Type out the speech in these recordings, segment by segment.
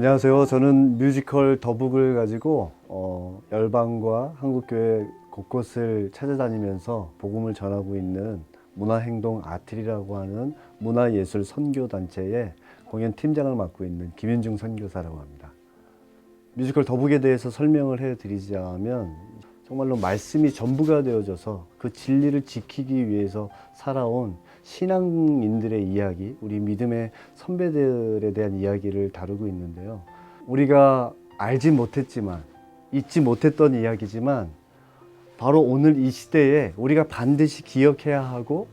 안녕하세요. 저는 뮤지컬 더북을 가지고 어, 열방과 한국교회 곳곳을 찾아다니면서 복음을 전하고 있는 문화행동 아틀이라고 하는 문화예술 선교단체의 공연 팀장을 맡고 있는 김윤중 선교사라고 합니다. 뮤지컬 더북에 대해서 설명을 해드리자면 정말로 말씀이 전부가 되어져서 그 진리를 지키기 위해서 살아온 신앙인들의 이야기, 우리 믿음의 선배들에 대한 이야기를 다루고 있는데요. 우리가 알지 못했지만, 잊지 못했던 이야기지만, 바로 오늘 이 시대에 우리가 반드시 기억해야 하고,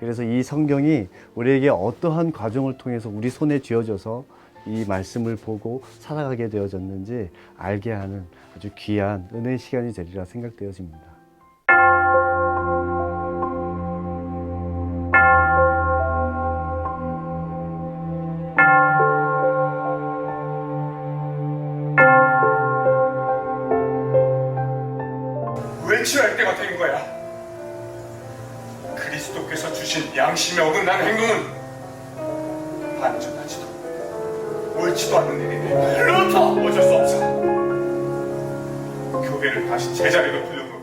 그래서 이 성경이 우리에게 어떠한 과정을 통해서 우리 손에 쥐어져서 이 말씀을 보고 살아가게 되어졌는지 알게 하는 아주 귀한 은혜의 시간이 되리라 생각되어집니다. 외치할 때가 된 거야. 그리스도께서 주신 양심에 어긋난 행동은 안전하지도 옳지도 않는 일이니 그렇다 어쩔 수 없어. 교회를 다시 제자리로 불러놓고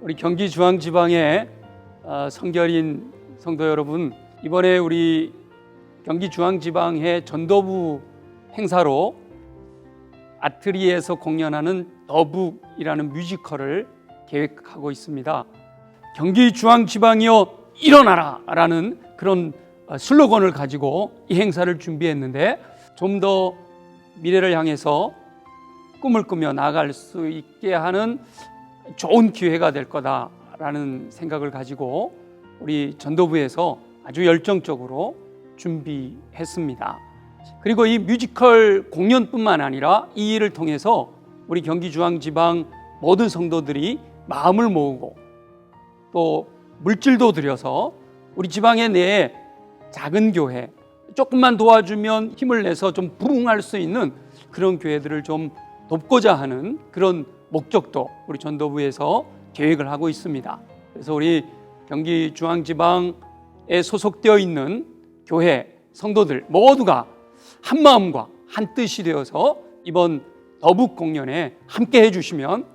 우리 경기 중앙지방의 아, 성결인 성도 여러분 이번에 우리 경기 중앙지방의 전도부 행사로 아트리에서 공연하는 더북이라는 뮤지컬을 계획하고 있습니다. 경기 중앙지방이여 일어나라라는 그런 아, 슬로건을 가지고 이 행사를 준비했는데 좀 더 미래를 향해서 꿈을 꾸며 나아갈 수 있게 하는 좋은 기회가 될 거다라는 생각을 가지고 우리 전도부에서 아주 열정적으로 준비했습니다. 그리고 이 뮤지컬 공연뿐만 아니라 이 일을 통해서 우리 경기 중앙 지방 모든 성도들이 마음을 모으고 또 물질도 들여서 우리 지방의 내 작은 교회 조금만 도와주면 힘을 내서 좀 부흥할 수 있는 그런 교회들을 좀 돕고자 하는 그런 목적도 우리 전도부에서 계획을 하고 있습니다. 그래서 우리 경기 중앙지방에 소속되어 있는 교회 성도들 모두가 한 마음과 한 뜻이 되어서 이번 더북 공연에 함께 해주시면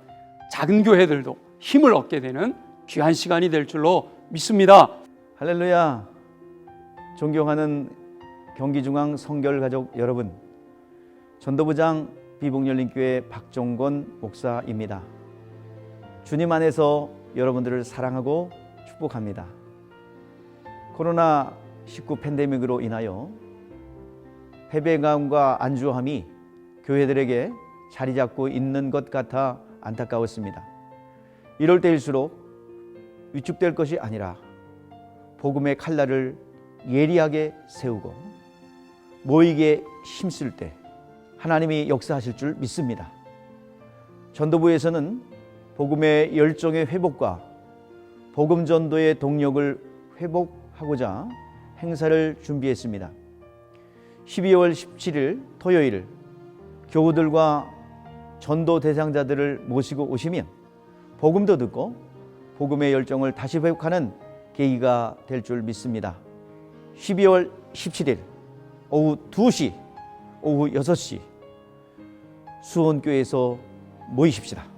작은 교회들도 힘을 얻게 되는 귀한 시간이 될 줄로 믿습니다. 할렐루야. 존경하는 경기중앙 성결 가족 여러분. 전도부장 비복열림교회 박종건 목사입니다. 주님 안에서 여러분들을 사랑하고 축복합니다. 코로나 19 팬데믹으로 인하여 패배감과 안주함이 교회들에게 자리 잡고 있는 것 같아 안타까웠습니다. 이럴 때일수록 위축될 것이 아니라 복음의 칼날을 예리하게 세우고 모이게 힘쓸 때 하나님이 역사하실 줄 믿습니다. 전도부에서는 복음의 열정의 회복과 복음 전도의 동력을 회복하고자 행사를 준비했습니다. 12월 17일 토요일 교우들과 전도 대상자들을 모시고 오시면 복음도 듣고 복음의 열정을 다시 회복하는 계기가 될 줄 믿습니다. 12월 17일 오후 2시, 오후 6시 수원교회에서 모이십시다.